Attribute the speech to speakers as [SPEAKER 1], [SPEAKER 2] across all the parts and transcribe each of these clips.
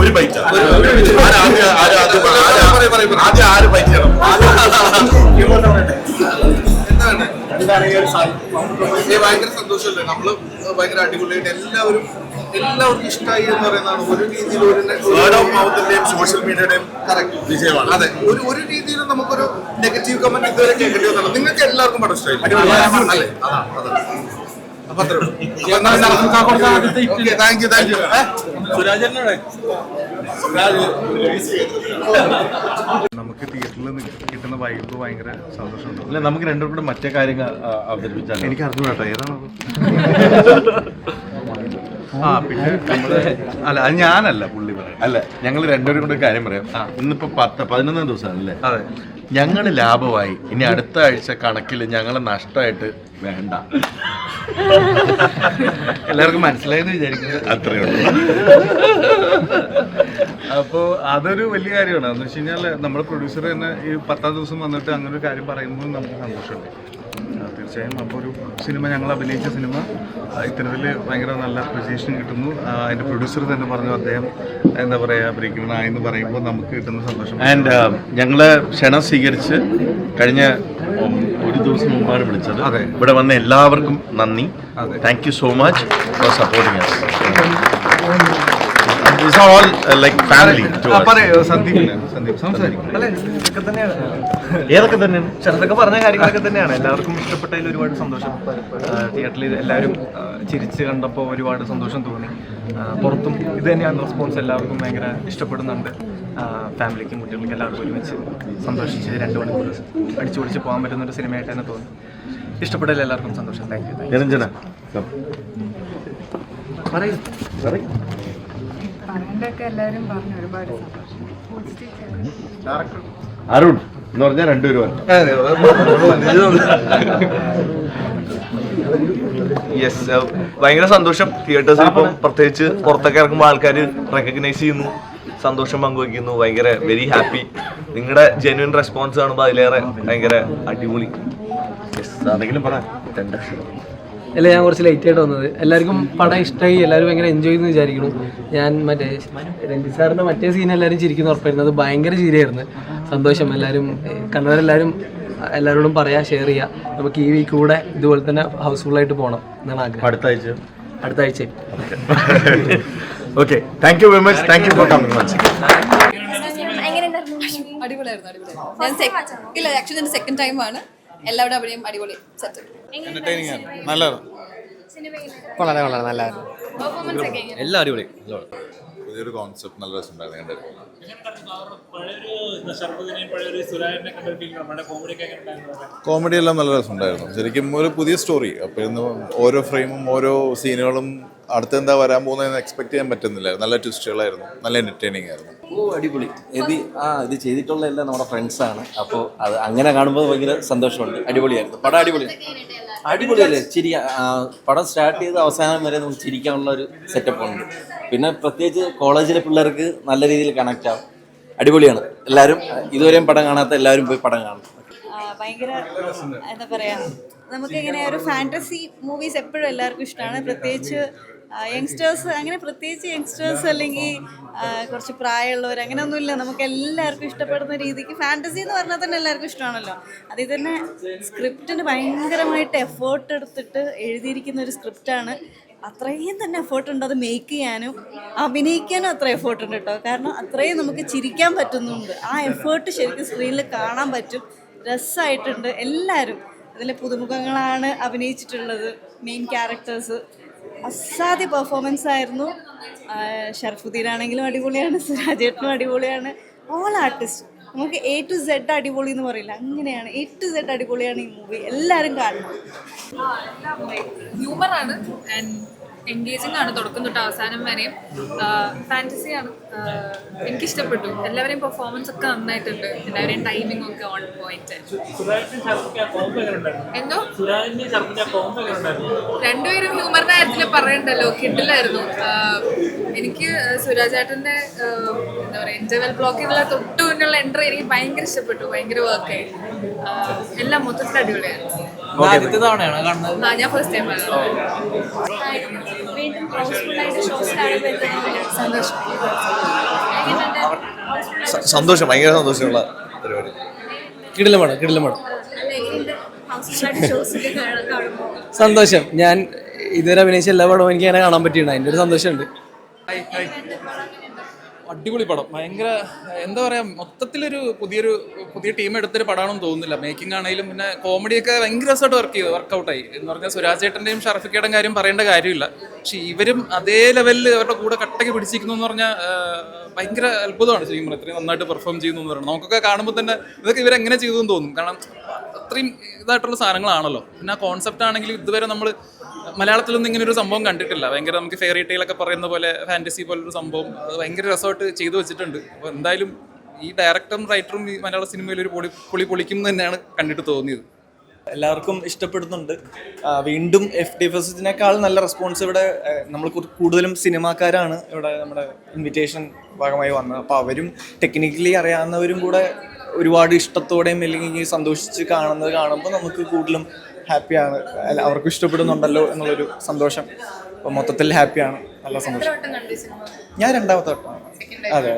[SPEAKER 1] ഒരു ബൈറ്റ് ആദ്യം ആര് ബൈറ്റ് ചെയ്യണം?
[SPEAKER 2] ഭയങ്കര സന്തോഷമല്ലേ? നമ്മൾ ഭയങ്കര അടിപൊളിയായിട്ട് എല്ലാവരും എല്ലാവർക്കും ഇഷ്ടമായി എന്ന് പറയുന്നതാണ്. ഒരു രീതിയിൽ ഒരു
[SPEAKER 1] വേർഡ് ഓഫ് മൗത്തിന്റെയും സോഷ്യൽ മീഡിയയുടെയും വിജയമാണ്.
[SPEAKER 2] അതെ. ഒരു ഒരു രീതിയിലും നമുക്കൊരു നെഗറ്റീവ് കമന്റ് ഇതുവരെ കേൾക്കേണ്ടി വന്നില്ല നിങ്ങൾക്ക് എല്ലാവർക്കും പടം ഇഷ്ടമായി അല്ലേ? അതാ അതെ. താങ്ക് യു താങ്ക് യു
[SPEAKER 3] നമുക്ക് തിയേറ്ററിൽ കിട്ടുന്ന വൈബ് ഭയങ്കര സന്തോഷമുണ്ട്.
[SPEAKER 4] അല്ല നമുക്ക് രണ്ടും കൂടെ മറ്റേ കാര്യങ്ങൾ അവതരിപ്പിച്ചാൽ
[SPEAKER 3] എനിക്ക് അറിഞ്ഞൂട്ടോ ഏതാണ് ആ പിന്നെ നമ്മൾ അല്ല അത് ഞാനല്ല പുള്ളി പറയാം.
[SPEAKER 4] അല്ല ഞങ്ങൾ രണ്ടുപേരും കൂടെ കാര്യം പറയാം. ഇന്നിപ്പോ പത്ത് പതിനൊന്നാം ദിവസമാണല്ലേ?
[SPEAKER 3] അതെ.
[SPEAKER 4] ഞങ്ങൾ ലാഭമായി. ഇനി അടുത്ത ആഴ്ച കണക്കിൽ ഞങ്ങൾ നഷ്ടമായിട്ട് വേണ്ട.
[SPEAKER 3] എല്ലാവർക്കും മനസ്സിലായെന്ന് വിചാരിക്കുന്നത്
[SPEAKER 4] അത്രേ ഉള്ളൂ.
[SPEAKER 3] അപ്പോൾ അതൊരു വലിയ കാര്യമാണ്. എന്ന് വെച്ച് കഴിഞ്ഞാൽ നമ്മുടെ പ്രൊഡ്യൂസർ തന്നെ ഈ പത്താം ദിവസം വന്നിട്ട് അങ്ങനെ ഒരു കാര്യം പറയുമ്പോൾ നമുക്ക് സന്തോഷമുണ്ട്. തീർച്ചയായും. അപ്പോൾ ഒരു സിനിമ ഞങ്ങൾ അഭിനയിച്ച സിനിമ ഇത്തരത്തിൽ ഭയങ്കര നല്ല അപ്രിസിയേഷൻ കിട്ടുന്നു. അതിന്റെ പ്രൊഡ്യൂസർ തന്നെ പറഞ്ഞു അദ്ദേഹം എന്താ പറയുക എന്ന് പറയുമ്പോൾ നമുക്ക് കിട്ടുന്ന സന്തോഷം.
[SPEAKER 4] ആൻഡ് ഞങ്ങൾ ക്ഷണം സ്വീകരിച്ച് കഴിഞ്ഞ ഒരു ദിവസം മുമ്പാണ് വിളിച്ചത്.
[SPEAKER 3] അതെ.
[SPEAKER 4] ഇവിടെ വന്ന എല്ലാവർക്കും നന്ദി. Thank you so much for supporting all like family
[SPEAKER 5] ഇതൊക്കെ തന്നെയാണ്.
[SPEAKER 4] ഏതൊക്കെ തന്നെയാണ്?
[SPEAKER 5] ചെറുതൊക്കെ പറഞ്ഞ കാര്യങ്ങളൊക്കെ തന്നെയാണ്. എല്ലാവർക്കും ഇഷ്ടപ്പെട്ടതിൽ ഒരുപാട് സന്തോഷം. തിയേറ്ററിൽ എല്ലാവരും ചിരിച്ച് കണ്ടപ്പോൾ ഒരുപാട് സന്തോഷം തോന്നി. പുറത്തും ഇത് തന്നെയാണ് റെസ്പോൺസ് എല്ലാവർക്കും ഭയങ്കര ഇഷ്ടപ്പെടുന്നുണ്ട്. ഫാമിലിക്കും കുട്ടികൾക്കും എല്ലാവർക്കും ഒരുമിച്ച് സന്തോഷിച്ച് രണ്ട് മണിക്കൂർ അടിച്ചു പൊളിച്ച് പോകാൻ പറ്റുന്ന ഒരു സിനിമയായിട്ട് തന്നെ തോന്നി. ഇഷ്ടപ്പെട്ടതിൽ എല്ലാവർക്കും സന്തോഷം. Thank you
[SPEAKER 4] Niranjana.
[SPEAKER 5] പറയൂ.
[SPEAKER 6] എല്ലാവരും പറഞ്ഞു ഒരുപാട് സന്തോഷം.
[SPEAKER 4] അരുൺ എന്ന് പറഞ്ഞാൽ രണ്ടുപേരും
[SPEAKER 7] യെസ് ഭയങ്കര സന്തോഷം. തിയേറ്റേഴ്സിൽ ഇപ്പം പ്രത്യേകിച്ച് പുറത്തൊക്കെ ഇറങ്ങുമ്പോൾ ആൾക്കാർ റെക്കഗ്നൈസ് ചെയ്യുന്നു സന്തോഷം പങ്കുവയ്ക്കുന്നു ഭയങ്കര വെരി ഹാപ്പി നിങ്ങളുടെ ജെന്വിൻ റെസ്പോൺസ് കാണുമ്പോൾ അതിലേറെ ഭയങ്കര അടിപൊളി.
[SPEAKER 4] ആണെങ്കിലും പറ. രണ്ടക്ഷരം
[SPEAKER 8] അല്ല ഞാൻ കുറച്ച് ലേറ്റ് ആയിട്ട് വന്നത്. എല്ലാവർക്കും പടം ഇഷ്ടമായി എല്ലാവരും ഭയങ്കര എൻജോയ് ചെയ്യുന്നു വിചാരിക്കുന്നു. ഞാൻ മറ്റേ രഞ്ജിത് സാറിന്റെ മറ്റേ സീൻ എല്ലാവരും ചിരിക്കുന്ന ഉറപ്പായിരുന്നു. അത് ഭയങ്കര ചിരിയായിരുന്നു. സന്തോഷം. എല്ലാവരും കണ്ണവരെല്ലാവരും കണ്ടവരെല്ലാവരും എല്ലാവരോടും പറയാ ഷെയർ ചെയ്യാം. നമുക്ക് ഈ വീക്ക് കൂടെ ഇതുപോലെ തന്നെ ഹൗസ്ഫുള്ളായിട്ട് ആയിട്ട് പോകണം എന്നാണ് ആഗ്രഹം.
[SPEAKER 4] അടുത്ത ആഴ്ച?
[SPEAKER 8] അടുത്ത ആഴ്ച.
[SPEAKER 4] Okay thank you very much thank you for coming much
[SPEAKER 9] അടിപൊളിയായിരുന്നു അടിപൊളി ഞാൻ ഇല്ല ആക്ച്വലി എന്റെ സെക്കൻഡ് ടൈമാണ് ആണ്. എല്ലാവരുടെ അവിടെയും അടിപൊളി. സെറ്റ്
[SPEAKER 5] വളരെ വളരെ നല്ലതായിരുന്നു
[SPEAKER 10] പെർഫോമൻസ് എങ്ങനെ
[SPEAKER 7] എല്ലാം അടിപൊളി.
[SPEAKER 2] പുതിയൊരു കോൺസെപ്റ്റ് നല്ല രസമുണ്ടായിരുന്നു കോമഡി എല്ലാം നല്ല രസമുണ്ടായിരുന്നു. ശരിക്കും ഒരു പുതിയ സ്റ്റോറി അപ്പോൾ ഇന്ന് ഓരോ ഫ്രെയിമും ഓരോ സീനുകളും അടുത്ത് എന്താ വരാൻ പോകുന്നതെന്ന് എക്സ്പെക്ട് ചെയ്യാൻ പറ്റുന്നില്ല. നല്ല ട്വിസ്റ്റുകളായിരുന്നു നല്ല എന്റർടൈനിങ് ആയിരുന്നു.
[SPEAKER 11] ഓ അടിപൊളി. ഇത് ആ ഇത് ചെയ്തിട്ടുള്ള എല്ലാം നമ്മുടെ ഫ്രണ്ട്സാണ് ആണ്. അപ്പോൾ അത് അങ്ങനെ കാണുമ്പോൾ ഭയങ്കര സന്തോഷമുണ്ട്. അടിപൊളിയായിരുന്നു. പടം അടിപൊളി. അടിപൊളിയല്ലേ? ചിരി പടം സ്റ്റാർട്ട് ചെയ്ത് അവസാനം വരെ നമുക്ക് ചിരിക്കാനുള്ള ഒരു സെറ്റപ്പ് ഉണ്ട്. പിന്നെ പ്രത്യേകിച്ച് കോളേജിലെ പിള്ളേർക്ക് നല്ല രീതിയിൽ കണക്ട് ആവും. അടിപൊളിയാണ്. എല്ലാവരും ഇതുവരെയും പടം കാണാത്ത എല്ലാവരും പോയി പടം കാണും
[SPEAKER 9] ഭയങ്കര എന്താ പറയാ നമുക്ക് ഇങ്ങനെ ഒരു ഫാന്റസി മൂവീസ് എപ്പോഴും എല്ലാവർക്കും ഇഷ്ടമാണ്. പ്രത്യേകിച്ച് യങ്സ്റ്റേഴ്സ് അങ്ങനെ പ്രത്യേകിച്ച് യങ്സ്റ്റേഴ്സ് അല്ലെങ്കിൽ കുറച്ച് പ്രായമുള്ളവർ അങ്ങനെയൊന്നുമില്ല. നമുക്ക് എല്ലാവർക്കും ഇഷ്ടപ്പെടുന്ന രീതിക്ക് ഫാന്റസി എന്ന് പറഞ്ഞാൽ തന്നെ എല്ലാവർക്കും ഇഷ്ടമാണല്ലോ. അതിൽ തന്നെ സ്ക്രിപ്റ്റിന് ഭയങ്കരമായിട്ട് എഫേർട്ട് എടുത്തിട്ട് എഴുതിയിരിക്കുന്ന ഒരു സ്ക്രിപ്റ്റാണ് അത്രയും തന്നെ എഫേർട്ട് ഉണ്ട്. അത് മേക്ക് ചെയ്യാനും അഭിനയിക്കാനും അത്ര എഫേർട്ട് ഉണ്ട് കേട്ടോ. കാരണം അത്രയും നമുക്ക് ചിരിക്കാൻ പറ്റുന്നുണ്ട്. ആ എഫേർട്ട് ശരിക്കും സ്ക്രീനിൽ കാണാൻ പറ്റും. രസമായിട്ടുണ്ട് എല്ലാവരും. അതിലെ പുതുമുഖങ്ങളാണ് അഭിനയിച്ചിട്ടുള്ളത്. മെയിൻ ക്യാരക്ടേഴ്സ് അസാധ്യ പെർഫോമൻസ് ആയിരുന്നു. ഷർഫുദ്ദീൻ ആണെങ്കിലും അടിപൊളിയാണ് സുരാജേട്ടനും അടിപൊളിയാണ്. ഓൾ ആർട്ടിസ്റ്റ് നമുക്ക് എ ടു സെഡ് അടിപൊളി എന്ന് പറയില്ല. അങ്ങനെയാണ്. എ ടു സെഡ് അടിപൊളിയാണ് ഈ മൂവി എല്ലാവരും കാണണം.
[SPEAKER 10] ഹ്യൂമറാണ് ആൻഡ് എൻഗേജിംഗ് ആണ് തുടക്കം തൊട്ട് അവസാനം വരെയും. ഫാന്റസിയാണ് എനിക്കിഷ്ടപ്പെട്ടു. എല്ലാവരെയും പെർഫോമൻസ് ഒക്കെ നന്നായിട്ടുണ്ട്. എല്ലാവരെയും ടൈമിംഗ് ഒക്കെ ഓൺ പോയിന്റ്. എന്തോ? രണ്ടുപേരും ഹ്യൂമറിന്റെ കാര്യത്തിൽ പറയണ്ടല്ലോ. കിഡിലായിരുന്നു എനിക്ക് സുരാജ് ചേട്ടന്റെ ആഹ്, എന്താ പറയാ ഇന്റർവെൽ ബ്ലോക്കിലുള്ള തൊട്ട് മുന്നുള്ള എൻട്രി എനിക്ക് ഭയങ്കര ഇഷ്ടപ്പെട്ടു. ഭയങ്കര വർക്കായി എല്ലാം മൊത്തത്തിൽ അടിപൊളിയായിരുന്നു. ഞാൻ ഫസ്റ്റ് ടൈം
[SPEAKER 9] വീണ്ടും ഹൗസ്ഫുള്ളായിട്ട് ഷോസ് കാണുമ്പോൾ സന്തോഷം
[SPEAKER 7] സന്തോഷം ഭയങ്കര സന്തോഷമുള്ള പരിപാടി.
[SPEAKER 8] കിടിലമാണ് കിടിലമാണ്. സന്തോഷം. ഞാൻ ഇതുവരെ അഭിനയിച്ച എല്ലാ പടവും എനിക്ക് അങ്ങനെ കാണാൻ പറ്റിയിട്ടുണ്ട്. അതിന്റെ ഒരു സന്തോഷമുണ്ട്.
[SPEAKER 12] അടിപൊളി പടം. ഭയങ്കര എന്താ പറയാ മൊത്തത്തിലൊരു പുതിയൊരു പുതിയ ടീം എടുത്തൊരു പടമാണെന്ന് തോന്നുന്നില്ല. മേക്കിംഗ് ആണെങ്കിലും പിന്നെ കോമഡിയൊക്കെ ഭയങ്കര രസമായിട്ട് വർക്ക് ചെയ്തു വർക്കൗട്ടായി എന്ന് പറഞ്ഞാൽ സുരാജ് ചേട്ടന്റെയും ഷറഫിക്കയുടെയും കാര്യം പറയേണ്ട കാര്യമില്ല. പക്ഷെ ഇവരും അതേ ലെവലിൽ അവരുടെ കൂടെ കട്ടയ്ക്ക് പിടിച്ചിരിക്കുന്നു എന്ന് പറഞ്ഞാൽ ഭയങ്കര അത്ഭുതമാണ് ശരിക്കും ഇത്രയും നന്നായിട്ട് പെർഫോം ചെയ്യുന്നു എന്ന് പറയുന്നത്. നമുക്കൊക്കെ കാണുമ്പോൾ തന്നെ ഇതൊക്കെ ഇവരെങ്ങനെ ചെയ്തു എന്ന് തോന്നും. കാരണം അത്രയും ഇതായിട്ടുള്ള സാധനങ്ങളാണല്ലോ. പിന്നെ ആ കോൺസെപ്റ്റ് ആണെങ്കിലും ഇതുവരെ നമ്മൾ മലയാളത്തിലൊന്നും ഇങ്ങനെ ഒരു സംഭവം കണ്ടിട്ടില്ല. ഭയങ്കര നമുക്ക് ഫെയറി ടൈലൊക്കെ പറയുന്ന പോലെ ഫാന്റസി പോലൊരു സംഭവം. അത് ഭയങ്കര രസമായിട്ട് ചെയ്തു വെച്ചിട്ടുണ്ട്. അപ്പോൾ എന്തായാലും ഈ ഡയറക്ടറും റൈറ്ററും ഈ മലയാള സിനിമയിൽ ഒരു പൊളി പൊളി പൊളിക്കും തന്നെയാണ് കണ്ടിട്ട് തോന്നിയത്.
[SPEAKER 5] എല്ലാവർക്കും ഇഷ്ടപ്പെടുന്നുണ്ട്. വീണ്ടും എഫ് ഡി ഫെസ്റ്റിനേക്കാൾ നല്ല റെസ്പോൺസ് ഇവിടെ നമ്മൾ കൂടുതലും സിനിമാക്കാരാണ് ഇവിടെ നമ്മുടെ ഇൻവിറ്റേഷൻ ഭാഗമായി വന്നത്. അപ്പോൾ അവരും ടെക്നിക്കലി അറിയാവുന്നവരും കൂടെ ഒരുപാട് ഇഷ്ടത്തോടെയും അല്ലെങ്കിൽ സന്തോഷിച്ച് കാണുന്നത് കാണുമ്പോൾ നമുക്ക് കൂടുതലും ഹാപ്പിയാണ്. അവർക്കും ഇഷ്ടപ്പെടുന്നുണ്ടല്ലോ എന്നുള്ളൊരു സന്തോഷം. അപ്പോൾ മൊത്തത്തിൽ ഹാപ്പിയാണ്. നല്ല സന്തോഷം. ഞാൻ രണ്ടാമത്തെ വട്ടമാണ് അതെ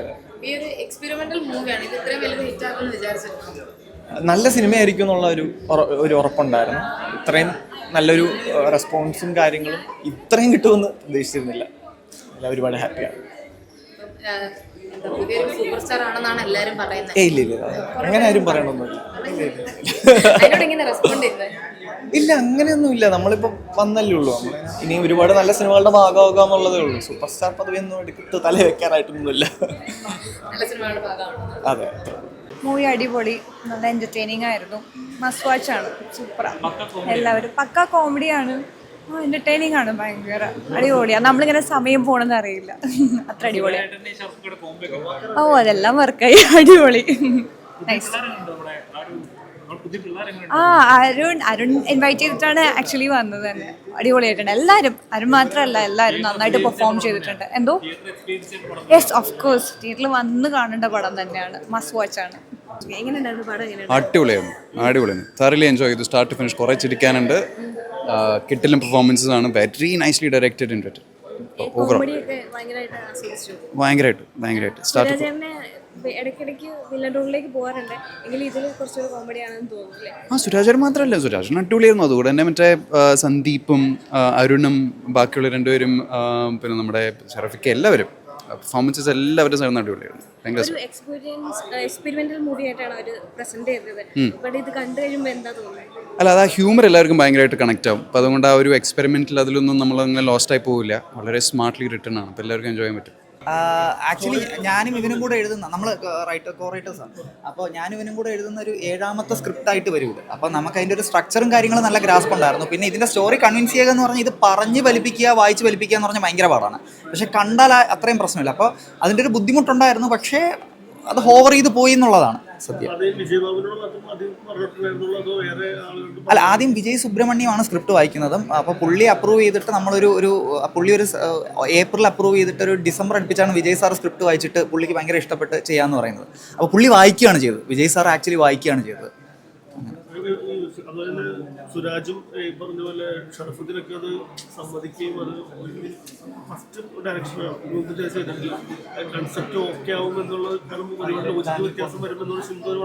[SPEAKER 5] നല്ല സിനിമയായിരിക്കും എന്നുള്ള ഒരു ഒരു ഉറപ്പുണ്ടായിരുന്നു. ഇത്രയും നല്ലൊരു റെസ്പോൺസും കാര്യങ്ങളും ഇത്രയും കിട്ടുമെന്ന് പ്രതീക്ഷിച്ചിരുന്നില്ല. എല്ലാം ഒരുപാട് ഹാപ്പിയാണ്. ഇല്ല ഇല്ല. അങ്ങനെ ആരും പറയണമെന്നില്ല ഇല്ല അങ്ങനെയൊന്നുമില്ല. നമ്മളിപ്പോൾ വന്നല്ലേ ഉള്ളൂ. നമ്മൾ ഇനി ഒരുപാട് നല്ല സിനിമകളുടെ ഭാഗമാകുക എന്നുള്ളതേ ഉള്ളൂ. സൂപ്പർ സ്റ്റാർ പദവി ഒന്നും എടുത്ത് തല വെക്കാനായിട്ടൊന്നുമില്ല
[SPEAKER 10] നല്ല സിനിമകളുടെ ഭാഗമാണ്?
[SPEAKER 5] അതെ.
[SPEAKER 9] മൂവി അടിപൊളി. നല്ല എന്റർടൈനിങ് ആയിരുന്നു. മസ്റ്റ് വാച്ച് ആണ്. സൂപ്പറാണ് എല്ലാവരും പക്ക കോമഡിയാണ് ആ എന്റർടൈനിങ് ആണ് ഭയങ്കര. അടിപൊളിയാണ് നമ്മളിങ്ങനെ സമയം പോണെന്ന് അറിയില്ല. അത്ര അടിപൊളിയാണ് ഓ അതെല്ലാം വർക്കായി അടിപൊളി. ആ അരുൺ അരുൺ ഇൻവൈറ്റ് ചെയ്തിട്ടാണ് ആക്ച്വലി വന്നത്. തന്നെ അടിപൊളിയായിട്ടുണ്ട്. എല്ലാവരും അരുൺ മാത്രമല്ല എല്ലാവരും നന്നായിട്ട് പെർഫോം ചെയ്തിട്ടുണ്ട്. എന്തോ? യെസ് ഓഫ് കോഴ്സ് തിയേറ്ററിൽ വന്ന് കാണേണ്ട പടം തന്നെയാണ്. മസ്റ്റ് വാച്ച് ആണ്.
[SPEAKER 10] അടിപൊളിയാണ്
[SPEAKER 12] അടിപൊളിയായിരുന്നു. തറലി എൻജോയ് ചെയ്തു. സ്റ്റാർട്ട് ടു ഫിനിഷ് കുറേ ചിരിക്കാനുണ്ട്. കിട്ടിലും പെർഫോമൻസസ് ആണ്. Very nicely directed in overall
[SPEAKER 10] ഭയങ്കരമായിട്ട്
[SPEAKER 12] ഭയങ്കരമായിട്ട് സ്റ്റാർട്ട്
[SPEAKER 10] ഇടയ്ക്കിടയ്ക്ക് വില്ലൻ റോളിലേക്ക് പോകാറുണ്ട്. എങ്കിലും ഇതിൽ കുറച്ചൊരു കോമഡി ആണെന്ന് തോന്നുന്നു
[SPEAKER 12] ആ സുരാജൻ മാത്രമല്ല സുരാജൻ അടിപൊളിയായിരുന്നു. അതുകൂടെ തന്നെ മറ്റേ സന്ദീപും അരുണും ബാക്കിയുള്ള രണ്ടുപേരും പിന്നെ നമ്മുടെ ഷെറഫിക്ക എല്ലാവരും പെർഫോമൻസസ് എല്ലാവരും ചേർന്ന് അടിപൊളിയായിരുന്നു. ഭയങ്കര
[SPEAKER 10] എക്സ്പീരിയൻസ് എക്സ്പെരിമെന്റൽ മൂവി ആയിട്ടാണ് അവർ പ്രസന്റ് ചെയ്തത്. ബട്ട് ഇത് കണ്ടു കഴിയുമ്പോൾ എന്താ തോന്നുന്നത്?
[SPEAKER 12] അല്ല അത് ആ ഹ്യൂമർ എല്ലാവർക്കും ഭയങ്കരമായിട്ട് കണക്ട് ആവും. അപ്പോൾ അതുകൊണ്ട് ആ ഒരു എക്സ്പെരിമെന്റിൽ അതിലൊന്നും നമ്മളങ്ങനെ ലോസ്റ്റ് ആയി പോവില്ല. വളരെ സ്മാർട്ട്ലി റിട്ടേൺ ആണ്. അപ്പോൾ എല്ലാവർക്കും എൻജോയ് ചെയ്യാൻ പറ്റും.
[SPEAKER 13] ആക്ച്വലി ഞാനും ഇവനും കൂടെ എഴുതുന്ന നമ്മൾ റൈറ്റർ കോ റൈറ്റേഴ്സാണ് അപ്പോൾ ഞാനും ഇവനും കൂടെ എഴുതുന്ന ഒരു ഏഴാമത്തെ സ്ക്രിപ്റ്റ് ആയിട്ട് വരും അപ്പോൾ നമുക്ക് അതിന്റെ ഒരു സ്ട്രക്ചറും കാര്യങ്ങളും നല്ല ഗ്രാസ്പ് ഉണ്ടായിരുന്നു. പിന്നെ ഇതിന്റെ സ്റ്റോറി കൺവിൻസ് ചെയ്യുക എന്ന് പറഞ്ഞാൽ ഇത് പറഞ്ഞ് വലിപ്പിക്കുക വായിച്ച് വലിപ്പിക്കുക എന്ന് പറഞ്ഞാൽ ഭയങ്കര പാടാണ്. പക്ഷെ കണ്ടാൽ അത്രയും പ്രശ്നമില്ല. അപ്പോൾ അതിന്റെ ഒരു ബുദ്ധിമുട്ടുണ്ടായിരുന്നു. പക്ഷേ അത് ഹോവർ ചെയ്ത് പോയി എന്നുള്ളതാണ് സത്യം. അല്ല ആദ്യം വിജയ് സുബ്രഹ്മണ്യമാണ് സ്ക്രിപ്റ്റ് വായിക്കുന്നതും. അപ്പോൾ പുള്ളി അപ്രൂവ് ചെയ്തിട്ട് നമ്മളൊരു ഒരു പുള്ളി ഒരു ഏപ്രിൽ അപ്രൂവ് ചെയ്തിട്ട് ഒരു ഡിസംബർ അടുപ്പിച്ചാണ് വിജയ് സാർ സ്ക്രിപ്റ്റ് വായിച്ചിട്ട് പുള്ളിക്ക് ഭയങ്കര ഇഷ്ടപ്പെട്ട് ചെയ്യാന്ന് പറയുന്നത്. അപ്പോൾ പുള്ളി വായിക്കുകയാണ് ചെയ്തത്. വിജയ് സാർ ആക്ച്വലി വായിക്കുകയാണ് ചെയ്തത്.
[SPEAKER 1] അതുപോലെ സുരാജും ഈ പറഞ്ഞ പോലെ ഷറഫുദ്ദീനൊക്കെ അത് സമ്മതിക്കുകയും അത് ഫസ്റ്റ് ഡയറക്ഷനാണ് കൺസെപ്റ്റ് ഓക്കെ ആവും എന്നുള്ളത് കാരണം ഒരുപാട് ലോജിക്ക് വ്യത്യാസം വരുമെന്നുള്ള ചിന്തകൾ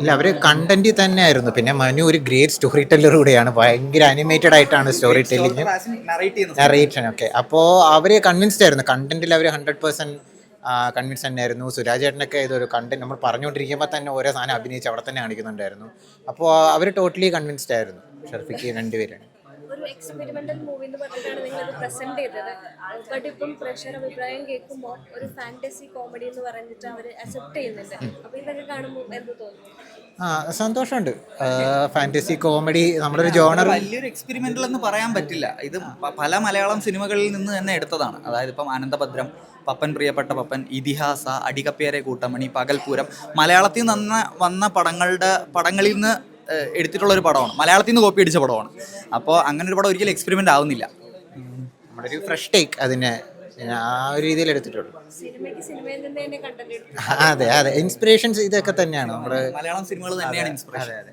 [SPEAKER 13] ഇല്ല അവർ കണ്ടന്റ് തന്നെ ആയിരുന്നു പിന്നെ മനു ഒരു ഗ്രേറ്റ് സ്റ്റോറി ടെല്ലർ കൂടെയാണ്. ഭയങ്കര അനിമേറ്റഡ് ആയിട്ടാണ് സ്റ്റോറി ടെല്ലിങ് നറേഷൻ ഒക്കെ. അപ്പോൾ അവർ കൺവിൻസ്ഡ് ആയിരുന്നു. കണ്ടന്റിൽ അവർ ഹൺഡ്രഡ് പെർസെന്റ് കൺവിൻസ് തന്നെയായിരുന്നു. സുരാജ് ചേട്ടനൊക്കെ ഇതൊരു കണ്ടന്റ് നമ്മൾ പറഞ്ഞുകൊണ്ടിരിക്കുമ്പോൾ തന്നെ ഓരോ സാധനം അഭിനയിച്ച് അവിടെ തന്നെ കാണിക്കുന്നുണ്ടായിരുന്നു. അപ്പോൾ അവർ ടോട്ടലി കൺവിൻസ്ഡ് ആയിരുന്നു. ഷർഫിക്ക് രണ്ടുപേരാണ്
[SPEAKER 14] എക്സ്പെരിമെന്റൽ മൂവി എന്ന് പറഞ്ഞിട്ടാണ് നിങ്ങൾ ഇത് പ്രസന്റ് ചെയ്തത്. ബട്ട് ഇപ്പം പ്രഷർ അഭിപ്രായം കേൾക്കുമ്പോൾ ഒരു ഫാന്റസി കോമഡി എന്ന് പറഞ്ഞിട്ട് അവർ അക്സെപ്റ്റ് ചെയ്യുന്നുണ്ട്. അപ്പൊ ഇതൊക്കെ കാണുമ്പോൾ എന്ത് തോന്നുന്നു?
[SPEAKER 13] ആ സന്തോഷമുണ്ട്. ഫാന്റസി കോമഡി നമ്മുടെ ഒരു ജോണർ വലിയൊരു എക്സ്പെരിമെന്റൽ എന്ന് പറയാൻ പറ്റില്ല. ഇത് പല മലയാളം സിനിമകളിൽ നിന്ന് തന്നെ എടുത്തതാണ്. അതായത് ഇപ്പം ആനന്ദഭദ്രം പപ്പൻ പ്രിയപ്പെട്ട പപ്പൻ ഇതിഹാസ അടികപ്പേരെ കൂട്ടമണി പകൽപൂരം മലയാളത്തിൽ നിന്ന് വന്ന പടങ്ങളുടെ പടങ്ങളിൽ നിന്ന് എടുത്തിട്ടുള്ള ഒരു പടമാണ്. മലയാളത്തിൽ നിന്ന് കോപ്പി അടിച്ച പടമാണ്. അപ്പോൾ അങ്ങനെ ഒരു പടം ഒരിക്കലും എക്സ്പെരിമെന്റ് ആവുന്നില്ല. നമ്മുടെ ഒരു ഫ്രഷ് ടേക്ക് അതിനെ ആ ഒരു രീതിയിൽ എടുത്തിട്ടുള്ളൂ അതെ അതെ. ഇൻസ്പിറേഷൻസ് ഇതൊക്കെ തന്നെയാണ്. നമ്മുടെ മലയാളം സിനിമകൾ തന്നെയാണ് ഇൻസ്പിറേഷൻ അതെ അതെ.